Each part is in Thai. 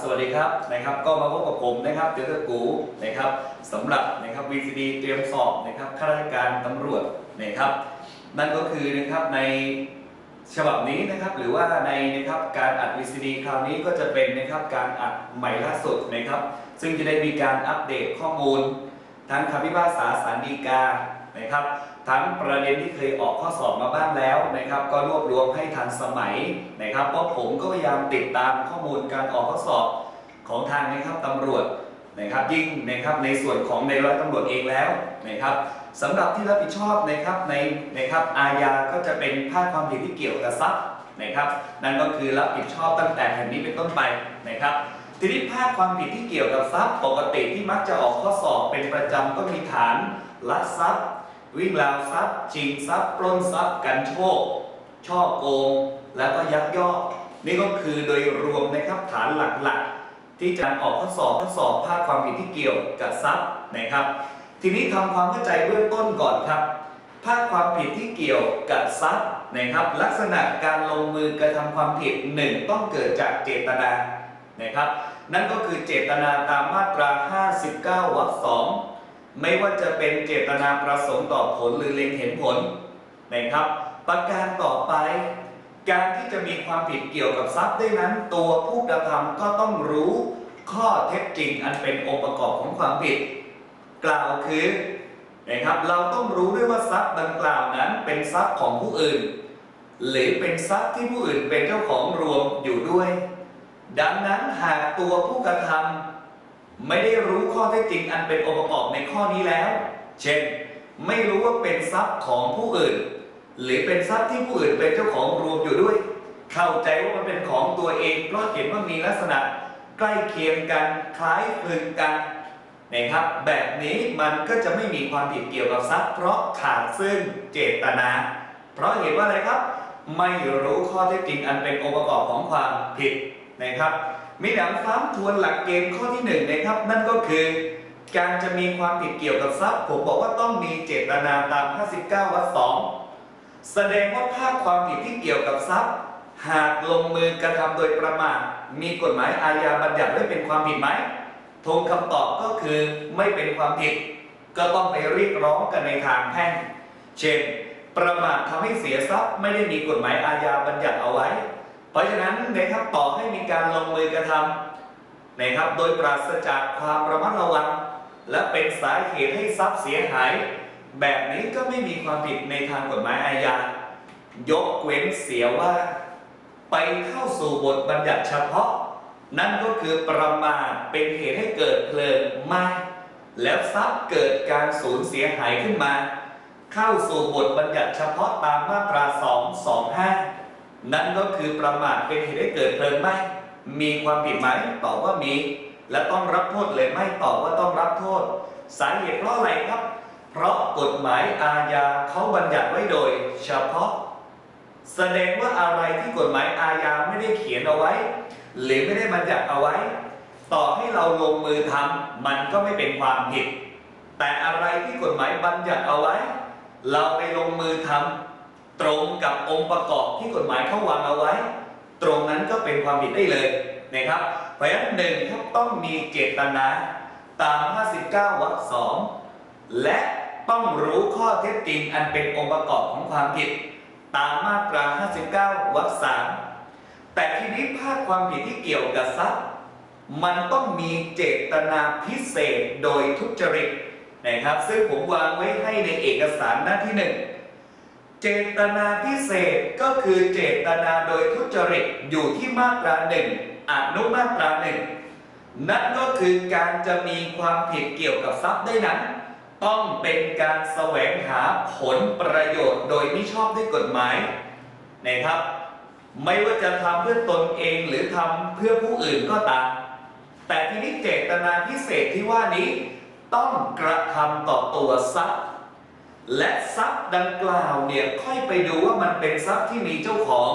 สวัสดีครับนะครับ ก็มาพบกับผมนะครับเดรกูนะครับสำหรับนะครับ VCD เตรียมสอบนะครับข้าราชการตำรวจนะครับ นั่นก็คือนะครับในฉบับนี้นะครับ หรือว่าในนะครับการอัด VCD คราวนี้ก็จะเป็นนะครับการอัดใหม่ล่าสุดนะครับ ซึ่งจะได้มีการอัปเดตข้อมูล ทั้งคำพิพากษาสารดีกานะครับ ทั้งประเด็นที่เคยออกข้อสอบมาบ้างแล้วนะครับ ก็รวบรวมให้ทันสมัยนะครับเพราะผมก็พยายามติดตามข้อมูลการออกข้อสอบของทางนะครับตำรวจนะครับยิ่งนะครับในส่วนของในร้อยตำรวจเองแล้วนะครับสำหรับที่รับผิดชอบนะครับในนะครับอาญาก็จะเป็นภาคความผิดที่เกี่ยวกับทรัพย์นะครับนั่นก็คือรับผิดชอบตั้งแต่แผ่นนี้เป็นต้นไปนะครับทีนี้ภาคความผิดที่เกี่ยวกับทรัพย์ปกติที่มักจะออกข้อสอบเป็นประจำก็มีฐานลักทรัพย์ วิ่งราวทรัพย์ชิงทรัพย์ปล้นทรัพย์กันโชค ช่อโกง แล้วก็ยักยอกนี่ก็คือโดยรวมนะครับฐานหลักๆ ที่จะออกข้อสอบข้อสอบภาคความผิดที่เกี่ยวกับทรัพย์นะครับ ทีนี้ทำความเข้าใจเบื้องต้นก่อนครับภาคความผิดที่เกี่ยวกับทรัพย์นะครับ ลักษณะการลงมือกระทำความผิดหนึ่งต้องเกิดจากเจตนานะครับ นั่นก็คือเจตนาตามมาตรา 59วรรคสอง ไม่ว่าจะเป็นเจตนาประสงค์ต่อผลหรือเล็งเห็นผลนะครับ ประการต่อไป การที่จะมีความผิดเกี่ยวกับทรัพย์ได้นั้น ตัวผู้กระทำก็ต้องรู้ข้อเท็จจริงอันเป็นองค์ประกอบของความผิด กล่าวคือนะครับเราต้องรู้ด้วยว่าทรัพย์ดังกล่าวนั้นเป็นทรัพย์ของผู้อื่น หรือเป็นทรัพย์ที่ผู้อื่นเป็นเจ้าของรวมอยู่ด้วย ดังนั้นหากตัวผู้กระทำ ไม่ได้รู้ข้อเท็จจริงอันเป็นองค์ประกอบในข้อนี้แล้ว เช่น ไม่รู้ว่าเป็นทรัพย์ของผู้อื่น หรือเป็นทรัพย์ที่ผู้อื่นเป็นเจ้าของรวมอยู่ด้วย เข้าใจว่ามันเป็นของตัวเองเพราะเห็นว่ามีลักษณะ ใกล้เคียงกันคล้ายคลึงกันนะครับ แบบนี้มันก็จะไม่มีความผิดเกี่ยวกับทรัพย์ เพราะขาดซึ่งเจตนา เพราะเห็นว่าอะไรครับ ไม่รู้ข้อเท็จจริงอันเป็นองค์ประกอบของความผิดนะครับ มีหนังซ้ำทวนหลักเกณฑ์ข้อที่หนึ่งนะครับ นั่นก็คือ การจะมีความผิดเกี่ยวกับทรัพย์ ผมบอกว่าต้องมีเจตนาตาม 59วรรคสองแสดงว่าภาคความผิดที่เกี่ยวกับทรัพย์ หากลงมือกระทำโดยประมาทมีกฎหมายอาญาบัญญัติไว้เป็นความผิดไหมทงคำตอบก็คือไม่เป็นความผิด ก็ต้องไปเรียกร้องกันในทางแพ่ง เช่น ประมาททำให้เสียทรัพย์ไม่ได้มีกฎหมายอาญาบัญญัติเอาไว้ ราะฉะนั้นนะครับต่อให้มีการลงมือกระทำนะครับโดยปราศจากความระมัดระวัง และเป็นสาเหตุให้ทรัพย์เสียหาย แบบนี้ก็ไม่มีความผิดในทางกฎหมายอาญายกเว้นเสียว่า ไปเข้าสู่บทบัญญัติเฉพาะ นั่นก็คือประมาทเป็นเหตุให้เกิดเพลิงไหม้แล้วทรัพย์เกิดการสูญเสียหายขึ้นมา เข้าสู่บทบัญญัติเฉพาะตามมาตรา 225 นั่นก็คือประมาทเป็นเหตุให้เกิดเพลิงไหม้มีความผิดไหมตอบว่ามี และต้องรับโทษเลยไหม่ตอบว่าต้องรับโทษ สาเหตุเพราะอะไรครับ เพราะกฎหมายอาญาเขาบัญญัติไว้โดย เฉพาะ แสดงว่าอะไรที่กฎหมายอาญาไม่ได้เขียนเอาไว้ หรือไม่ได้บัญญัติเอาไว้ ต่อให้เราลงมือทำมันก็ไม่เป็นความผิด แต่อะไรที่กฎหมายบัญญัติเอาไว้ เราไปลงมือทำ ตรงกับองค์ประกอบที่กฎหมายเขาวางเอาไว้ ตรงนั้นก็เป็นความผิดได้เลยนะครับเพราะฉะนั้นหนึ่งครับต้องมีเจตนาตาม 59 วรรคสองและต้องรู้ข้อเท็จจริงอันเป็นองค์ประกอบของความผิด ตามมาตรา 59 วรรคสามแต่ทีนี้ภาคความผิดที่เกี่ยวกับทรัพย์ มันต้องมีเจตนาพิเศษโดยทุจริตนะครับ ซึ่งผมวางไว้ให้ในเอกสารหน้าที่หนึ่ง เจตนาพิเศษก็คือเจตนาโดยทุจริตอยู่ที่มาตราหนึ่งอนุมาตราหนึ่งนั่นก็คือการจะมีความผิดเกี่ยวกับทรัพย์ได้นั้น ต้องเป็นการแสวงหาผลประโยชน์โดยมิชอบด้วยกฎหมายนะครับ ไม่ว่าจะทำเพื่อตนเองหรือทำเพื่อผู้อื่นก็ตามแต่ทีนี้เจตนาพิเศษที่ว่านี้ ต้องกระทำต่อตัวทรัพย์ และทรัพย์ดังกล่าวเนี่ยค่อยไปดูว่ามันเป็นทรัพย์ที่มีเจ้าของ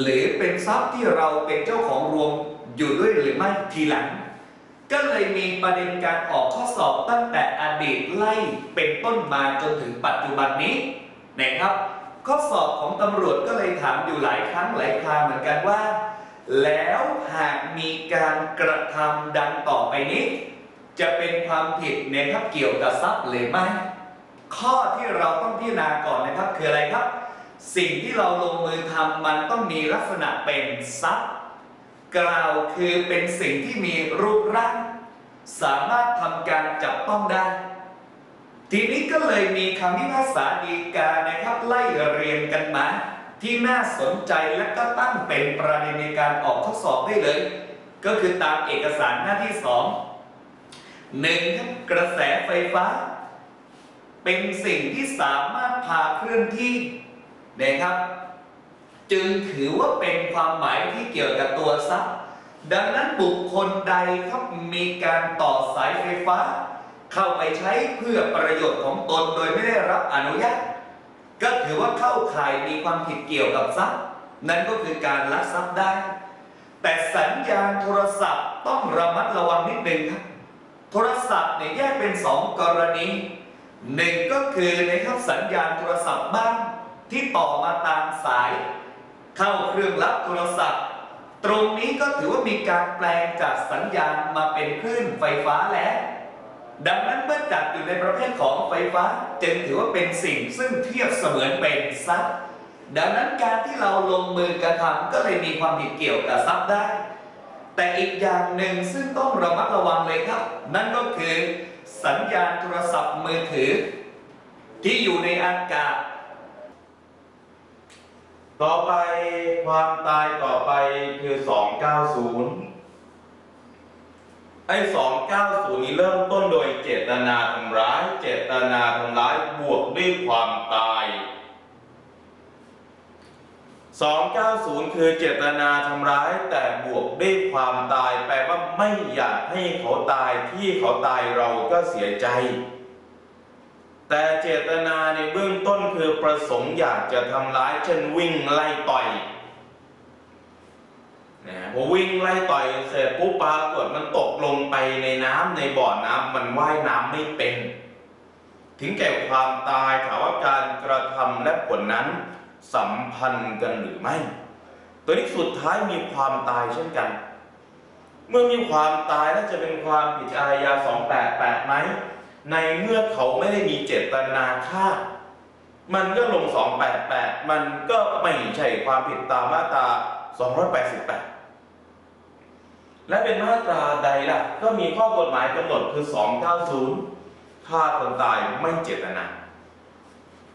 หรือเป็นทรัพย์ที่เราเป็นเจ้าของรวมอยู่ด้วยหรือไม่ทีหลัง ก็เลยมีประเด็นการออกข้อสอบตั้งแต่อดีตไล่เป็นต้นมาจนถึงปัจจุบันนี้นะครับ ข้อสอบของตำรวจก็เลยถามอยู่หลายครั้งหลายคราเหมือนกันว่า แล้วหากมีการกระทำดังต่อไปนี้ จะเป็นความผิดนะครับเกี่ยวกับทรัพย์หรือไม่ ข้อที่เราต้องพิจารณาก่อนนะครับ คืออะไรครับ สิ่งที่เราลงมือทำมันต้องมีลักษณะเป็นทรัพย์กล่าวคือเป็นสิ่งที่มีรูปร่าง สามารถทำการจับต้องได้ ทีนี้ก็เลยมีคำพิพากษาดีกานะครับไล่เรียงกันมา ที่น่าสนใจและก็ตั้งเป็นประเด็นในการออกทดสอบได้เลย ก็คือตามเอกสารหน้าที่สองหนึ่งครับกระแสไฟฟ้า เป็นสิ่งที่สามารถพาเคลื่อนที่นะครับ จึงถือว่าเป็นความหมายที่เกี่ยวกับตัวทรัพย์ ดังนั้นบุคคลใดครับมีการต่อสายไฟฟ้า เข้าไปใช้เพื่อประโยชน์ของตนโดยไม่ได้รับอนุญาตก็ถือว่าเข้าข่ายมีความผิดเกี่ยวกับทรัพย์ นั่นก็คือการลักทรัพย์ได้ แต่สัญญาณโทรศัพท์ต้องระมัดระวังนิดนึงครับโทรศัพท์เนี่ยแยกเป็นสองกรณี หนึ่งก็คือนะครับสัญญาณโทรศัพท์บ้านที่ต่อมาตามสาย เข้าเครื่องรับโทรศัพท์ ตรงนี้ก็ถือว่ามีการแปลงจากสัญญาณมาเป็นคลื่นไฟฟ้าแล้ว ดังนั้นเมื่อจัดอยู่ในประเภทของไฟฟ้าจึงถือว่าเป็นสิ่งซึ่งเทียบเสมือนเป็นทรัพย์ ดังนั้นการที่เราลงมือกระทำก็เลยมีความผิดเกี่ยวกับทรัพย์ได้ แต่อีกอย่างหนึ่งซึ่งต้องระมัดระวังเลยครับ นั่นก็คือ สัญญาณโทรศัพท์มือถือ ที่อยู่ในอากาศ ต่อไปความตายต่อไปคือ 290 ไอ้ 290 นี้เริ่มต้นโดยเจตนาทำร้าย เจตนาทำร้ายบวกด้วยความตาย 290 คือเจตนาทำร้ายแต่บวกด้วยความตาย แปลว่าไม่อยากให้เขาตายที่เขาตายเราก็เสียใจ แต่เจตนาในเบื้องต้นคือประสงค์อยากจะทำร้ายเช่นวิ่งไล่ต่อยนะพอวิ่งไล่ต่อยเสร็จปุ๊บปรากฏมันตกลงไปในน้ำในบ่อน้ำมันว่ายน้ำไม่เป็น ถึงแก่ความตายถามว่าการกระทำและผลนั้น สัมพันธ์กันหรือไม่ ตัวนี้สุดท้ายมีความตายเช่นกัน เมื่อมีความตายแล้วจะเป็นความผิดอาญา288ไหมในเมื่อเขาไม่ได้มีเจตนาฆ่า มันก็ลง 288 มันก็ไม่ใช่ความผิดตามมาตรา 288 และเป็นมาตราใดล่ะ ก็มีข้อกฎหมายกำหนดคือ 290ฆ่าคนตายไม่เจตนา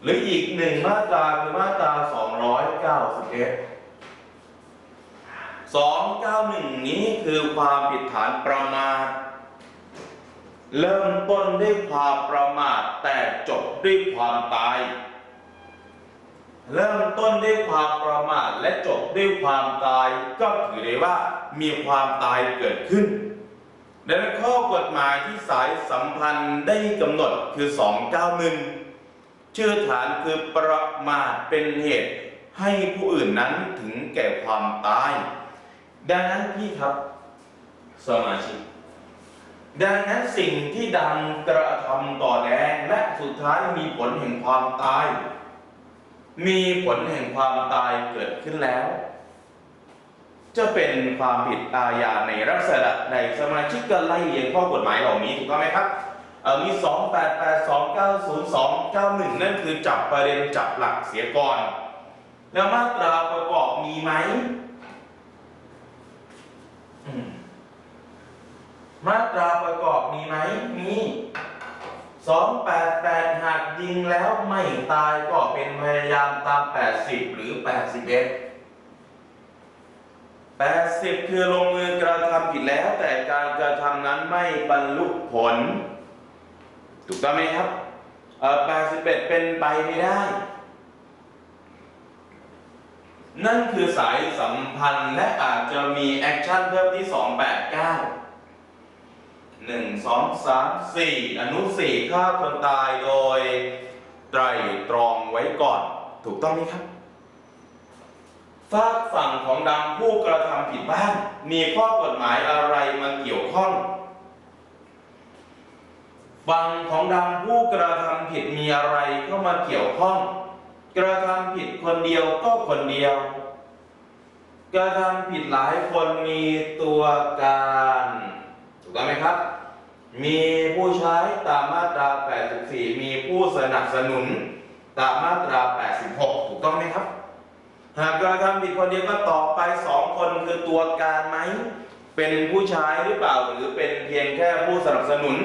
หรืออีกหนึ่งมาตราคือมาตรา 291 291 นี้คือความผิดฐานประมาท เริ่มต้นด้วยความประมาทแต่จบด้วยความตาย เริ่มต้นด้วยความประมาทและจบด้วยความตายก็ถือได้ว่ามีความตายเกิดขึ้นดังนั้นข้อกฎหมายที่สายสัมพันธ์ได้กำหนดคือ 291 ชื่อฐานคือประมาทเป็นเหตุให้ผู้อื่นนั้นถึงแก่ความตาย ดังนั้นพี่ครับสมาชิก ดังนั้นสิ่งที่ดังกระทำต่อแดงและสุดท้ายมีผลแห่งความตาย มีผลแห่งความตายเกิดขึ้นแล้ว จะเป็นความผิดอาญาในลักษณะใดสมาชิกก็ไล่เรียงข้อกฎหมายเหล่านี้ถูกต้องไหมครับ เอ่อมี 288 290 291 นั่นคือจับประเด็นจับหลักเสียก่อน แล้วมาตราประกอบมีไหมมมาตราประกอบมีไหม มี 288 หากยิงแล้วไม่ตายก็เป็นพยายามตาม 80 หรือ 81 80 คือลงมือกระทำผิดแล้วแต่การกระทำนั้นไม่บรรลุผล ถูกต้องไหมครับเอ่อ81 เป็นไปไม่ได้ นั่นคือสายสัมพันธ์และอาจจะมีแอคชั่นเพิ่มที่ 289หนึ่งสอนุสีฆ่าคนตายโดย ไตรตรองไว้ก่อน ถูกต้องไหมครับฝากฝั่งของดำผู้กระทำผิดบ้าง มีข้อกฎหมายอะไรมาเกี่ยวข้อง ฝั่งของดำผู้กระทำผิดมีอะไรเข้ามาเกี่ยวข้อง กระทำผิดคนเดียวก็คนเดียว กระทำผิดหลายคนมีตัวการถูกต้องไหมครับ มีผู้ใช้ตามมาตรา 84 มีผู้สนับสนุนตามมาตรา 86 ถูกต้องไหมครับ หากกระทำผิดคนเดียวก็ตอบไปสองคนคือตัวการไหม เป็นผู้ใช้หรือเปล่าหรือเป็นเพียงแค่ผู้สนับสนุน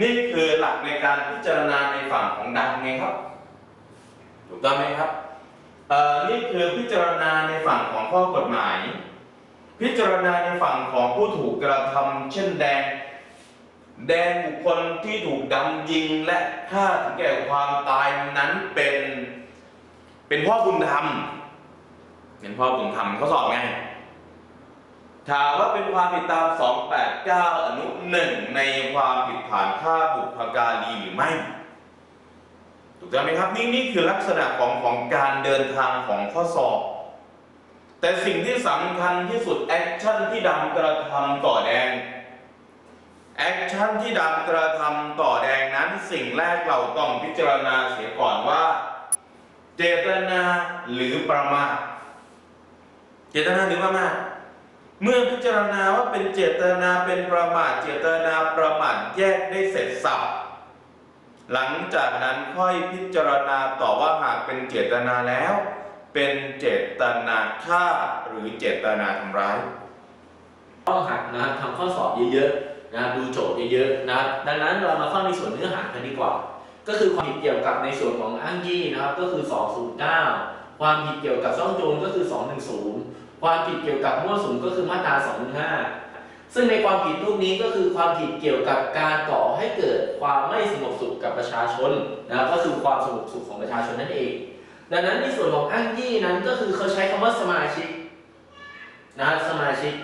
นี่คือหลักในการพิจารณาในฝั่งของดังไงครับ ถูกต้องไหมครับนี่คือพิจารณาในฝั่งของข้อกฎหมาย พิจารณาในฝั่งของผู้ถูกกระทำเช่นแดง แดงบุคคลที่ถูกดำยิงและฆ่าถึงแก่ความตายนั้นเป็นเป็นพ่อบุญธรรมเป็นพ่อบุญธรรมเขาสอบไง ถามว่าเป็นความผิดตาม 289 อนุหนึ่งในความผิดฐานฆ่าบุพการีหรือไม่ ถูกต้องไหมครับนี่นี่คือลักษณะของของการเดินทางของข้อสอบ แต่สิ่งที่สำคัญที่สุดแอคชั่นที่ดำกระทำต่อแดงแอคชั่นที่ดำกระทำต่อแดงนั้นสิ่งแรกเราต้องพิจารณาเสียก่อนว่า เจตนาหรือประมาทเจตนาหรือประมาท เมื่อพิจารณาว่าเป็นเจตนาเป็นประมาทเจตนาประมาทแยกได้เสร็จสับหลังจากนั้นค่อยพิจารณาต่อว่าหากเป็นเจตนาแล้ว เป็นเจตนาฆ่าหรือเจตนาทำร้ายต้อหัดนะครับทำข้อสอบเยอะๆนะครับดูโจทย์เยอะๆนะครับดังนั้นเรามาเข้าในส่วนเนื้อหากันดีกว่า ก็คือความผิดเกี่ยวกับในส่วนของอ้างยี่นะครับก็คือ 209 ความผิดเกี่ยวกับซ่องโจรก็คือ 210 ความผิดเกี่ยวกับมั่วสุมก็คือมาตรา215 ซึ่งในความผิดรูปนี้ก็คือความผิดเกี่ยวกับการก่อให้เกิดความไม่สงบสุขกับประชาชนนะครับก็คือความสงบสุขของประชาชนนั่นเอง ดังนั้นในส่วนของอ้างยี่นั้นก็คือเขาใช้คำว่าสมาชิกนะครับสมาชิก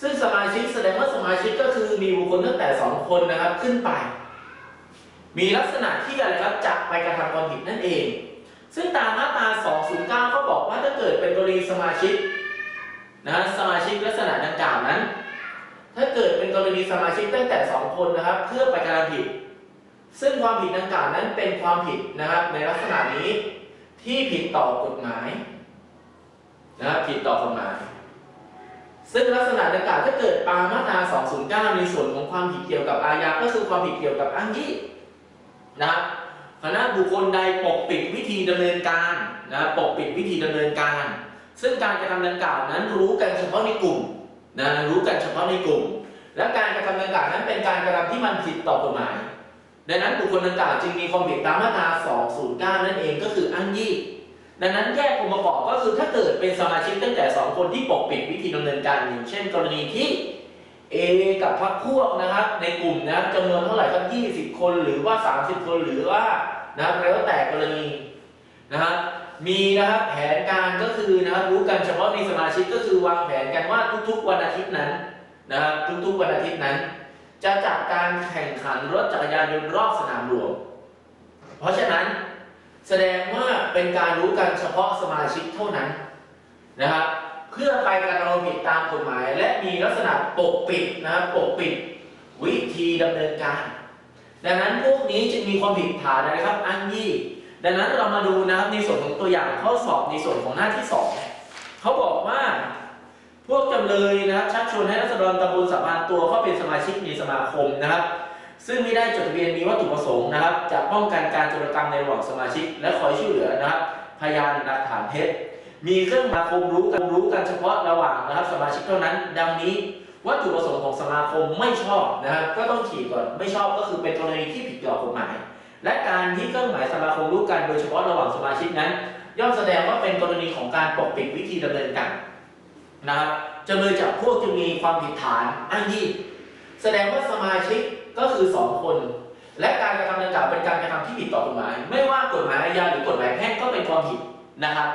ซึ่งสมาชิกแสดงว่าสมาชิกก็คือมีบุคคลตั้งแต่ 2 คนนะครับขึ้นไป มีลักษณะที่อะไรครับจะไปกระทำความผิดนั่นเอง ซึ่งตามมาตรา 209 ก็บอกว่าถ้าเกิดเป็นกรณีสมาชิกนะสมาชิกลักษณะดังกล่าวนั้น ถ้าเกิดเป็นกรณีสมาชิกตั้งแต่ 2 คนนะครับเพื่อไปกระทำผิด ซึ่งความผิดดังกล่าวนั้นเป็นความผิดนะครับในลักษณะนี้ที่ผิดต่อกฎหมายนะครับผิดต่อกฎหมาย ซึ่งลักษณะดังกล่าวถ้าเกิดปามาตรา 209 ในส่วนของความผิดเกี่ยวกับอาญาก็คือความผิดเกี่ยวกับอ้างยี่นะครับ คณะบุคคลใดปกปิดวิธีดำเนินการนะปกปิดวิธีดำเนินการ ซึ่งการกระทำดังกล่าวนั้นรู้กันเฉพาะในกลุ่มนะรู้กันเฉพาะในกลุ่ม และการกระทำดังกล่าวนั้นเป็นการกระทำที่มันผิดต่อกฎหมาย ดังนั้นบุคคลดังกล่าวจึงมีความผิดตามมาตรา 209 นั่นเองก็คืออ้างยี่ดังนั้นแยกองค์ประกอบก็คือถ้าเกิดเป็นสมาชิกตั้งแต่ 2 คนที่ปกปิดวิธีดำเนินการอย่างเช่น กรณีที่ A กับพรรคพวกนะครับในกลุ่มนะจำนวนเท่าไหร่ครับ20 คนหรือว่า 30 คนหรือว่า นะครับแล้วแต่กรณีนะครับมีนะครับแผนการก็คือนะครับรู้กันเฉพาะในสมาชิกก็คือวางแผนกันว่าทุกๆวันอาทิตย์นั้นนะครับทุกๆวันอาทิตย์นั้น จะจัดการแข่งขันรถจักรยานยนต์รอบสนามหลวงเพราะฉะนั้นแสดงว่าเป็นการรู้กันเฉพาะสมาชิกเท่านั้นนะครับเพื่อไปการะทำควาผิดตามกฎหมาย และมีลักษณะปกปิดนะครับปกปิดวิธีดำเนินการ ดังนั้นพวกนี้จึงมีความผิดฐานอะไรครับอ้างยี่ ดังนั้นเรามาดูนะครับในส่วนของตัวอย่างข้อสอบในส่วนของหน้าที่สองเขาบอกว่าพวกจำเลยนะครับชักชวนให้รัษฎรตำบลสัมพันธ์ตัวเข้าเป็นสมาชิกในสมาคมนะครับ ซึ่งไม่ได้จดทะเบียนมีวัตถุประสงค์นะครับ จะป้องกันการโจรกรรมในระหว่างสมาชิก และคอยช่วยเหลือนะครับ พยานหลักฐานเท็จมีเครื่องมาคมรู้กันรู้กันเฉพาะระหว่างนะครับสมาชิกเท่านั้น ดังนี้ วัตถุประสงค์ของสมาคมไม่ชอบนะครับก็ต้องขีดก่อนไม่ชอบก็คือเป็นกรณีที่ผิดต่อกฎหมาย และการที่เครื่องหมายสมาคมรู้กันโดยเฉพาะระหว่างสมาชิกนั้น ย่อมแสดงว่าเป็นกรณีของการปกปิดวิธีดำเนินการนะครับจำเลยจับพวกจึงมีความผิดฐานอ้างยี่แสดงว่าสมาชิกก็คือ 2 คน และการกระทำดังกล่าวเป็นการกระทำที่ผิดต่อกฎหมาย ไม่ว่ากฎหมายอาญาหรือกฎหมายแพ่งก็เป็นความผิดนะครับ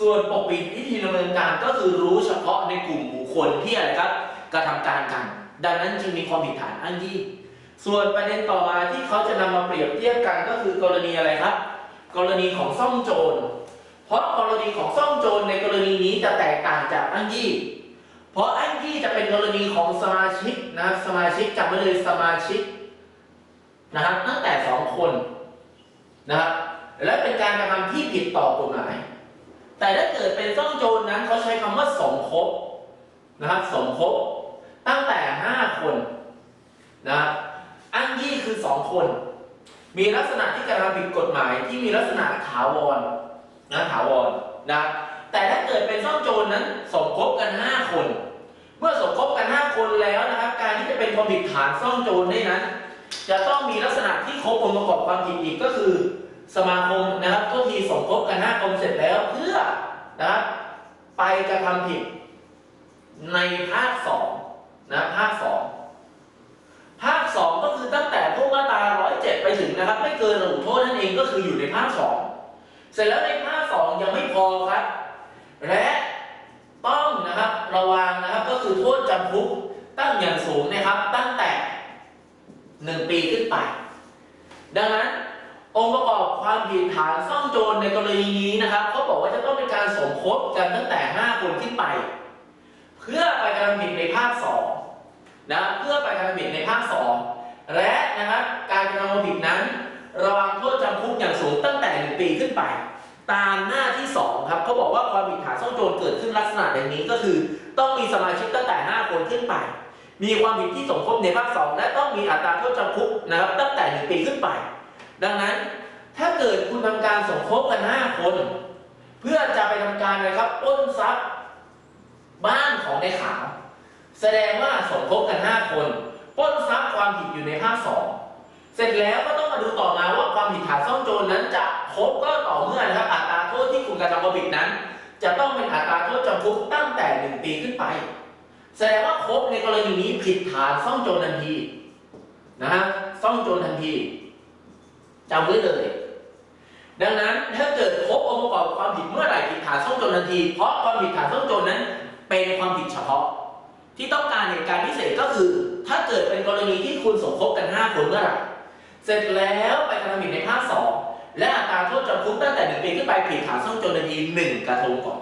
ส่วนปกปิดวิธีดำเนินการก็คือรู้เฉพาะในกลุ่มบุคคลที่อะไรครับ ระทำการกัน ดังนั้นจึงมีความผิดฐานอ้างยี่ส่วนประเด็นต่อมาที่เขาจะนำมาเปรียบเทียบกันก็คือกรณีอะไรครับ กรณีของซ่องโจร เพราะกรณีของซ่องโจรในกรณีนี้จะแตกต่างจากอ้างยี่ เพราะอ้างยี่จะเป็นกรณีของสมาชิกนะครับสมาชิกจำไว้เลยสมาชิกนะครับตั้งแต่สองคนนะครับและเป็นการกระทำที่ผิดต่อกฎหมาย แต่ถ้าเกิดเป็นซ่องโจรนั้นเขาใช้คำว่าสมคบนะครับสมคบ ตั้งแต่ห้าคนนะครังยี่คือสองคน มีลักษณะที่กระทำผิดกฎหมายที่มีลักษณะถาวรนะถาวรนะแต่ถ้าเกิดเป็นซ่องโจรนั้นสมคบกันห้าคน เมื่อสมคบกันห้าคนแล้วนะครับ การที่จะเป็นความผิดฐานซ่องโจรได้นั้น จะต้องมีลักษณะที่ครบองค์ประกอบความผิดอีกก็คือ สมาคมนะครับก็ทีสมคบกันห้าคนเสร็จแล้วเพื่อนะครับไปกระทำผิดในภาคสอง นะภาคสองภาคสองก็คือตั้งแต่พวกมาตราร้อยเจ็ดไปถึงนะครับ ไม่เกินระหุโทษนั่นเองก็คืออยู่ในภาคสองเสร็จแล้วในภาคสองยังไม่พอครับ และต้องนะครับระวังนะครับก็คือโทษจำคุกตั้งอย่างสูงนะครับ ตั้งแต่หนึ่งปีขึ้นไป ดังนั้นองค์ประกอบความผิดฐานซ่องโจรในกรณีนี้นะครับเขาบอกว่าจะต้องเป็นการสมคบกันตั้งแต่ 5 คนขึ้นไป เพื่อไปกระทำผิดในภาค 2 นะเพื่อไปทำผิดในภาค2และนะครับการกระทำความผิดนั้น ระวังโทษจำคุกอย่างสูงตั้งแต่1ปีขึ้นไป ตามหน้าที่2ครับเขาบอกว่าความผิดฐานซ่องโจรเกิดขึ้นลักษณะอย่างนี้ก็คือ ต้องมีสมาชิกตั้งแต่ 5 คนขึ้นไป มีความผิดที่สมคบในภาค2และต้องมีอัตราโทษจำคุกนะครับตั้งแต่1ปีขึ้นไป ดังนั้นถ้าเกิดคุณทำการสมคบกัน 5 คน เพื่อจะไปทำการอะไรครับปล้นทรัพย์บ้านของในขาว แสดงว่าสมคบกัน 5 คนปล้นทรัพย์ความผิดอยู่ในภาค2เสร็จแล้วก็ต้องมาดูต่อมาว่าความผิดฐานซ่องโจรนั้นจะครบก็ต่อเมื่อนะครับอัตราโทษที่คุณกระทำความผิดนั้น จะต้องเป็นอัตราโทษจำคุกตั้งแต่ 1 ปีขึ้นไป แสดงว่าครบในกรณีนี้ผิดฐานซ่องโจรทันทีนะฮะซ่องโจรทันทีจำไว้เลย ดังนั้นถ้าเกิดพบองค์ประกอบความผิดเมื่อไหร่ผิดฐานซ่องโจรทันที เพราะความผิดฐานซ่องโจรนั้นเป็นความผิดเฉพาะ ที่ต้องการเหตุการณ์พิเศษก็คือ ถ้าเกิดเป็นกรณีที่คุณสมคบกัน 5 คนเมื่อไหร่เสร็จแล้วไปกระทำผิดในภาค2และอัตราโทษจำคุกตั้งแต่1ปีขึ้นไปผิดฐานซ่องโจรทันที1กระทงก่อน